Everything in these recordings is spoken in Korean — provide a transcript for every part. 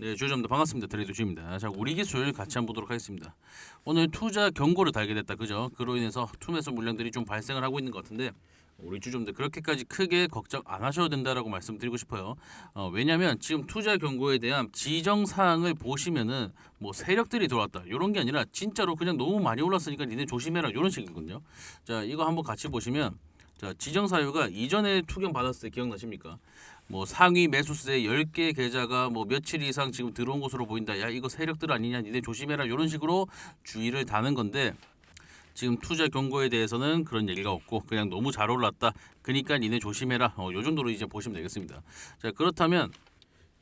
네, 주점들 반갑습니다. 트레이드 주입니다. 자, 우리 기술 같이 한번 보도록 하겠습니다. 오늘 투자 경고를 달게 됐다, 그죠? 그로 인해서 투매수 물량들이 좀 발생을 하고 있는 것 같은데 우리 주점들 그렇게까지 크게 걱정 안 하셔도 된다라고 말씀드리고 싶어요. 어, 왜냐하면 지금 투자 경고에 대한 지정 사항을 보시면은 뭐 세력들이 들어왔다 이런 게 아니라 진짜로 그냥 너무 많이 올랐으니까 니네 조심해라 이런 식이거든요. 자, 이거 한번 같이 보시면 자, 지정 사유가 이전에 투경 받았을 때 기억나십니까? 뭐 상위 매수세 10개 계좌가 뭐 며칠 이상 지금 들어온 것으로 보인다. 야, 이거 세력들 아니냐. 니네 조심해라. 이런 식으로 주의를 다는 건데 지금 투자 경고에 대해서는 그런 얘기가 없고 그냥 너무 잘 올랐다. 그러니까 니네 조심해라. 어, 요 정도로 이제 보시면 되겠습니다. 자, 그렇다면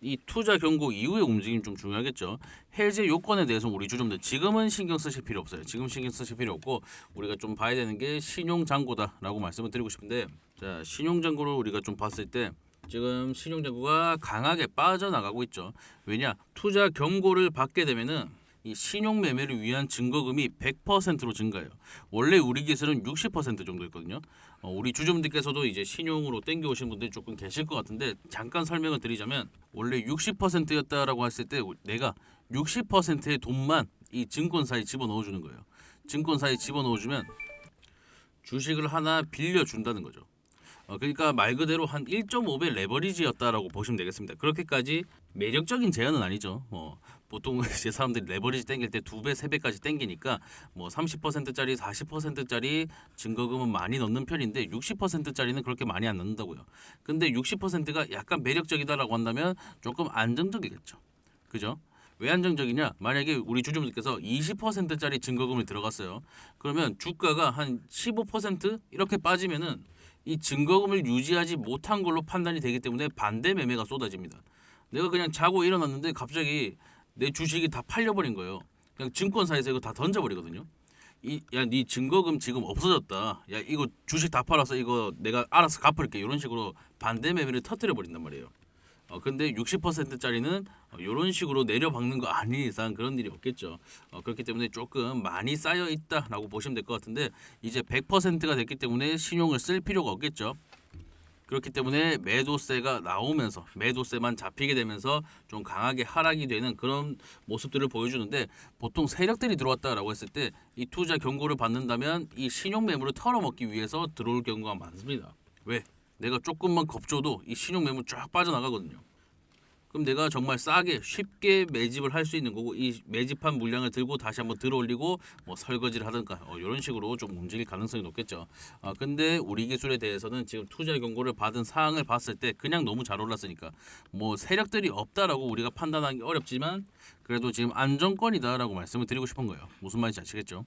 이 투자 경고 이후의 움직임 좀 중요하겠죠. 해제 요건에 대해서 우리 주점들 지금은 신경 쓰실 필요 없어요. 지금 신경 쓰실 필요 없고 우리가 좀 봐야 되는 게 신용 잔고다라고 말씀을 드리고 싶은데 자 신용 잔고를 우리가 좀 봤을 때 지금 신용 잔고가 강하게 빠져나가고 있죠. 왜냐 투자 경고를 받게 되면은 이 신용 매매를 위한 증거금이 100%로 증가해요. 원래 우리 기술은 60% 정도였거든요. 어, 우리 주점들께서도 이제 신용으로 땡겨 오신 분들이 조금 계실 것 같은데 잠깐 설명을 드리자면 원래 60%였다라고 했을 때 내가 60%의 돈만 이 증권사에 집어넣어 주는 거예요. 증권사에 집어넣어 주면 주식을 하나 빌려 준다는 거죠. 어, 그러니까 말 그대로 한 1.5배 레버리지였다라고 보시면 되겠습니다. 그렇게까지 매력적인 제한은 아니죠. 뭐 보통 이제 사람들이 레버리지 땡길 때 두 배, 세 배까지 땡기니까 뭐 30%짜리, 40%짜리 증거금은 많이 넣는 편인데 60%짜리는 그렇게 많이 안 넣는다고요. 근데 60%가 약간 매력적이다라고 한다면 조금 안정적이겠죠. 그죠? 왜 안정적이냐? 만약에 우리 주주분들께서 20%짜리 증거금을 들어갔어요. 그러면 주가가 한 15% 이렇게 빠지면은 이 증거금을 유지하지 못한 걸로 판단이 되기 때문에 반대 매매가 쏟아집니다. 내가 그냥 자고 일어났는데 갑자기 내 주식이 다 팔려버린 거예요. 그냥 증권사에서 이거 다 던져버리거든요. 이, 야, 네 증거금 지금 없어졌다. 야, 이거 주식 다 팔아서 이거 내가 알아서 갚을게. 이런 식으로 반대 매매를 터뜨려 버린단 말이에요. 어, 근데 60%짜리는 어, 이런 식으로 내려박는 거 아닌 이상 그런 일이 없겠죠. 어, 그렇기 때문에 조금 많이 쌓여 있다라고 보시면 될 것 같은데 이제 100%가 됐기 때문에 신용을 쓸 필요가 없겠죠. 그렇기 때문에 매도세가 나오면서 매도세만 잡히게 되면서 좀 강하게 하락이 되는 그런 모습들을 보여주는데 보통 세력들이 들어왔다라고 했을 때 이 투자 경고를 받는다면 이 신용 매물을 털어먹기 위해서 들어올 경우가 많습니다. 왜? 내가 조금만 겁줘도 이 신용 매물 쫙 빠져나가거든요. 그럼 내가 정말 싸게 쉽게 매집을 할 수 있는 거고 이 매집한 물량을 들고 다시 한번 들어올리고 뭐 설거지를 하든가 어, 이런 식으로 좀 움직일 가능성이 높겠죠. 아 근데 우리 기술에 대해서는 지금 투자 경고를 받은 사항을 봤을 때 그냥 너무 잘 올랐으니까 뭐 세력들이 없다라고 우리가 판단하기 어렵지만 그래도 지금 안정권이다라고 말씀을 드리고 싶은 거예요. 무슨 말인지 아시겠죠?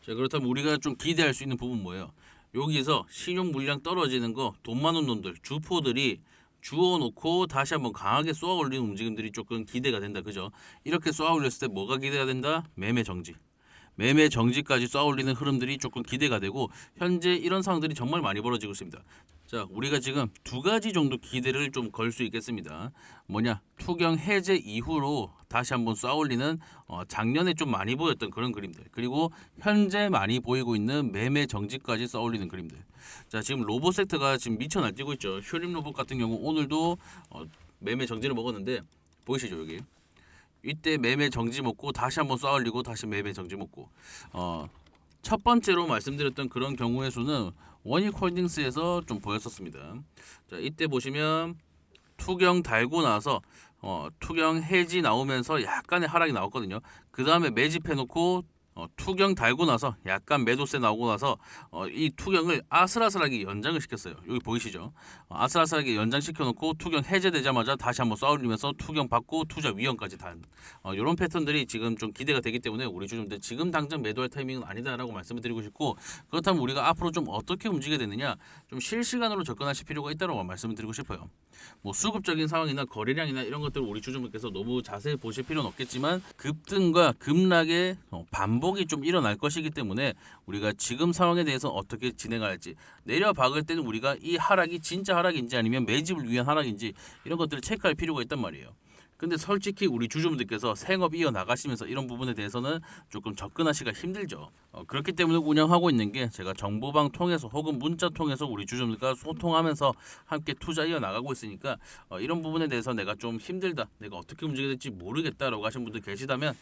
자 그렇다면 우리가 좀 기대할 수 있는 부분 뭐예요? 여기서 신용 물량 떨어지는 거 돈 많은 놈들 주포들이 주워놓고 다시 한번 강하게 쏘아 올리는 움직임들이 조금 기대가 된다. 그죠? 이렇게 쏘아 올렸을 때 뭐가 기대가 된다? 매매 정지 매매 정지까지 쏘아 올리는 흐름들이 조금 기대가 되고 현재 이런 상황들이 정말 많이 벌어지고 있습니다. 자 우리가 지금 두 가지 정도 기대를 좀 걸 수 있겠습니다. 뭐냐? 투경 해제 이후로 다시 한번 쏘아 올리는 어, 작년에 좀 많이 보였던 그런 그림들 그리고 현재 많이 보이고 있는 매매 정지까지 쏘아 올리는 그림들. 자 지금 로봇 섹터가 지금 미쳐 날뛰고 있죠. 쇼림 로봇 같은 경우 오늘도 어, 매매 정지를 먹었는데 보이시죠 여기 이때 매매 정지 먹고 다시 한번 쏴 올리고 다시 매매 정지 먹고 어, 첫 번째로 말씀드렸던 그런 경우의 수는 원익홀딩스에서 좀 보였었습니다. 자 이때 보시면 투경 달고 나서 어, 투경 해지 나오면서 약간의 하락이 나왔거든요. 그 다음에 매집해놓고 어, 투경 달고 나서 약간 매도세 나오고 나서 어, 이 투경을 아슬아슬하게 연장을 시켰어요. 여기 보이시죠? 어, 아슬아슬하게 연장시켜 놓고 투경 해제되자마자 다시 한번 쏴올리면서 투경 받고 투자 위험까지 단 어, 이런 패턴들이 지금 좀 기대가 되기 때문에 우리 주주들 지금 당장 매도할 타이밍은 아니다라고 말씀을 드리고 싶고 그렇다면 우리가 앞으로 좀 어떻게 움직여야 되느냐 좀 실시간으로 접근하실 필요가 있다고 말씀을 드리고 싶어요. 뭐 수급적인 상황이나 거래량이나 이런 것들을 우리 주주분께서 너무 자세히 보실 필요는 없겠지만 급등과 급락의 어, 반복이 좀 일어날 것이기 때문에 우리가 지금 상황에 대해서 어떻게 진행할지 내려 박을 때는 우리가 이 하락이 진짜 하락인지 아니면 매집을 위한 하락인지 이런 것들을 체크할 필요가 있단 말이에요. 근데 솔직히 우리 주주분들께서 생업 이어 나가시면서 이런 부분에 대해서는 조금 접근하시기가 힘들죠. 어, 그렇기 때문에 운영하고 있는 게 제가 정보방 통해서 혹은 문자 통해서 우리 주주분들과 소통하면서 함께 투자 이어 나가고 있으니까 어, 이런 부분에 대해서 내가 좀 힘들다, 내가 어떻게 움직여야 될지 모르겠다라고 하신 분들 계시다면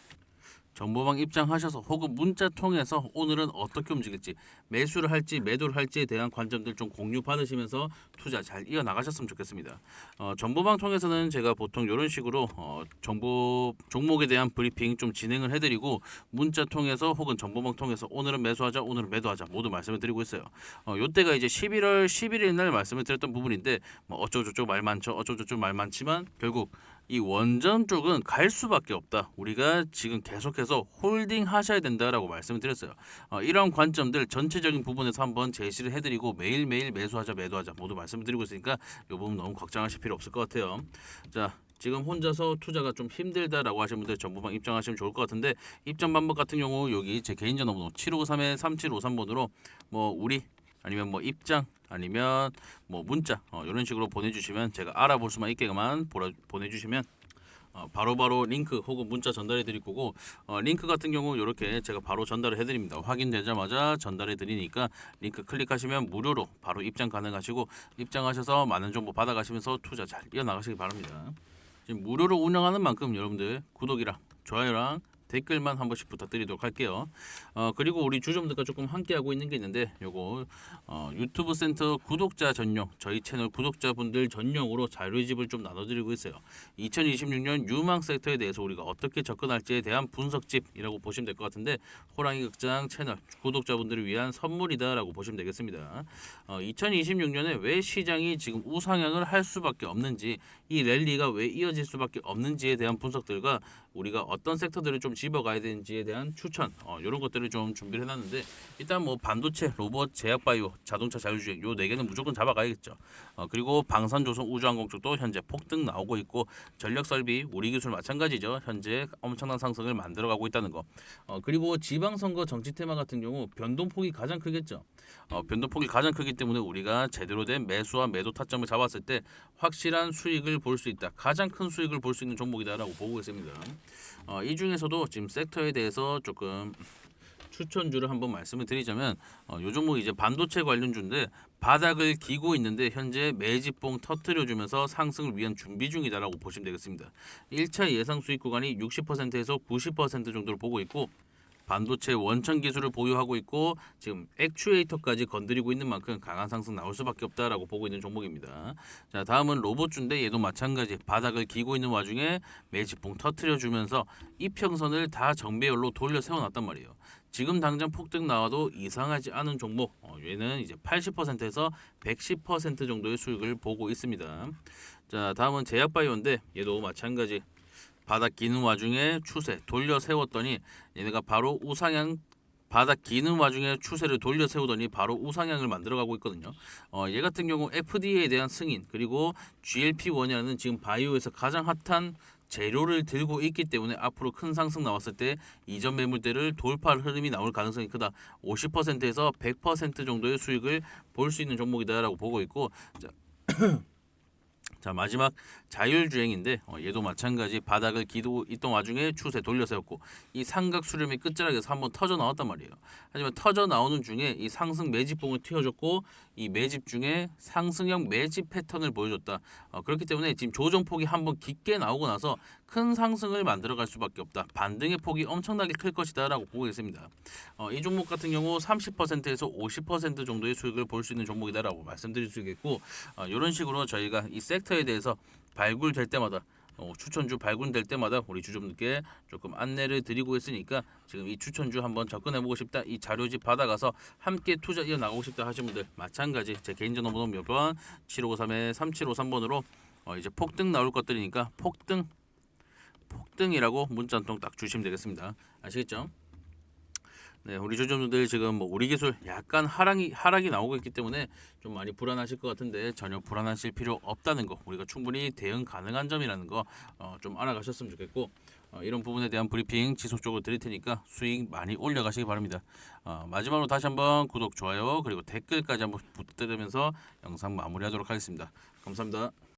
정보방 입장하셔서 혹은 문자 통해서 오늘은 어떻게 움직일지 매수를 할지 매도를 할지에 대한 관점들 좀 공유 받으시면서 투자 잘 이어 나가셨으면 좋겠습니다. 어, 정보방 통해서는 제가 보통 이런 식으로 어, 정보 종목에 대한 브리핑 좀 진행을 해드리고 문자 통해서 혹은 정보방 통해서 오늘은 매수하자 오늘은 매도하자 모두 말씀을 드리고 있어요. 어, 요때가 이제 11월 11일 날 말씀을 드렸던 부분인데 뭐 어쩌고저쩌고 말 많죠 어쩌고저쩌고 말 많지만 결국 이 원전 쪽은 갈 수밖에 없다. 우리가 지금 계속해서 홀딩 하셔야 된다라고 말씀을 드렸어요. 어, 이런 관점들 전체적인 부분에서 한번 제시를 해드리고 매일매일 매수하자 매도하자 모두 말씀을 드리고 있으니까 이 부분 너무 걱정하실 필요 없을 것 같아요. 자 지금 혼자서 투자가 좀 힘들다라고 하시는 분들 전부방 입장하시면 좋을 것 같은데 입장 방법 같은 경우 여기 제 개인 전화번호 7553에 3753번으로 뭐 우리 아니면 뭐 입장 아니면 뭐 문자 어, 이런 식으로 보내주시면 제가 알아볼 수만 있게만 보라, 보내주시면 어, 바로바로 링크 혹은 문자 전달해 드릴 거고 어, 링크 같은 경우 이렇게 제가 바로 전달을 해 드립니다. 확인되자마자 전달해 드리니까 링크 클릭하시면 무료로 바로 입장 가능하시고 입장하셔서 많은 정보 받아가시면서 투자 잘 이어나가시기 바랍니다. 지금 무료로 운영하는 만큼 여러분들 구독이랑 좋아요랑 댓글만 한 번씩 부탁드리도록 할게요. 어, 그리고 우리 주주분들과 조금 함께 하고 있는 게 있는데 요거 어, 유튜브 센터 구독자 전용 저희 채널 구독자분들 전용으로 자료집을 좀 나눠드리고 있어요. 2026년 유망 섹터에 대해서 우리가 어떻게 접근할지에 대한 분석집이라고 보시면 될 것 같은데 호랑이 극장 채널 구독자분들을 위한 선물이다라고 보시면 되겠습니다. 어, 2026년에 왜 시장이 지금 우상향을 할 수밖에 없는지 이 랠리가 왜 이어질 수밖에 없는지에 대한 분석들과 우리가 어떤 섹터들을 좀 집어가야 되는지에 대한 추천 어, 이런 것들을 좀 준비를 해놨는데 일단 뭐 반도체, 로봇, 제약바이오, 자동차 자율주행 요 네 개는 무조건 잡아가야겠죠. 어, 그리고 방산조선 우주항공 쪽도 현재 폭등 나오고 있고 전력설비 우리 기술 마찬가지죠. 현재 엄청난 상승을 만들어가고 있다는 거. 어, 그리고 지방선거 정치 테마 같은 경우 변동폭이 가장 크겠죠. 어, 변동폭이 가장 크기 때문에 우리가 제대로 된 매수와 매도 타점을 잡았을 때 확실한 수익을 볼 수 있다. 가장 큰 수익을 볼 수 있는 종목이다라고 보고 있습니다. 어, 이 중에서도 지금 섹터에 대해서 조금 추천주를 한번 말씀을 드리자면 어, 요 종목 이제 반도체 관련주인데 바닥을 기고 있는데 현재 매집봉 터트려주면서 상승을 위한 준비 중이다라고 보시면 되겠습니다. 1차 예상 수익 구간이 60%에서 90% 정도를 보고 있고 반도체 원천 기술을 보유하고 있고 지금 액추에이터까지 건드리고 있는 만큼 강한 상승 나올 수밖에 없다라고 보고 있는 종목입니다. 자 다음은 로봇주인데 얘도 마찬가지 바닥을 기고 있는 와중에 매집봉 터트려 주면서 이평선을 다 정배열로 돌려 세워놨단 말이에요. 지금 당장 폭등 나와도 이상하지 않은 종목 어, 얘는 이제 80%에서 110% 정도의 수익을 보고 있습니다. 자 다음은 제약바이오인데 얘도 마찬가지 바닥 기는 와중에 추세 돌려 세웠더니 얘네가 바로 우상향 바닥 기는 와중에 추세를 돌려 세우더니 바로 우상향을 만들어가고 있거든요. 어, 얘 같은 경우 FDA에 대한 승인 그리고 GLP-1이라는 지금 바이오에서 가장 핫한 재료를 들고 있기 때문에 앞으로 큰 상승 나왔을 때 이전 매물대를 돌파할 흐름이 나올 가능성이 크다. 50%에서 100% 정도의 수익을 볼 수 있는 종목이다라고 보고 있고 자, 자 마지막 자율주행인데 어, 얘도 마찬가지 바닥을 기도 있던 와중에 추세 돌려 세웠고 이 삼각 수렴이 끝자락에서 한번 터져 나왔단 말이에요. 하지만 터져 나오는 중에 이 상승 매집봉을 튀어줬고 이 매집 중에 상승형 매집 패턴을 보여줬다. 어, 그렇기 때문에 지금 조정폭이 한번 깊게 나오고 나서 큰 상승을 만들어갈 수밖에 없다. 반등의 폭이 엄청나게 클 것이다라고 보고 있습니다. 어, 이 종목 같은 경우 30%에서 50% 정도의 수익을 볼 수 있는 종목이다라고 말씀드릴 수 있겠고 어, 이런 식으로 저희가 이 섹터 에 대해서 발굴될 때마다 어, 추천주 발굴될 때마다 우리 주주분들께 조금 안내를 드리고 있으니까 지금 이 추천주 한번 접근해보고 싶다. 이 자료집 받아가서 함께 투자 이어나가고 싶다 하시는 분들 마찬가지. 제 개인 전화번호 몇번? 7553에 3753번으로 어, 이제 폭등 나올 것들이니까 폭등 폭등이라고 문자 한 통 딱 주시면 되겠습니다. 아시겠죠? 네, 우리 주주분들 지금 뭐 우리 기술 약간 하락이 하락이 나오고 있기 때문에 좀 많이 불안하실 것 같은데 전혀 불안하실 필요 없다는 거 우리가 충분히 대응 가능한 점이라는 거 어, 좀 알아가셨으면 좋겠고 어, 이런 부분에 대한 브리핑 지속적으로 드릴 테니까 수익 많이 올려가시기 바랍니다. 어, 마지막으로 다시 한번 구독, 좋아요 그리고 댓글까지 한번 부탁드리면서 영상 마무리하도록 하겠습니다. 감사합니다.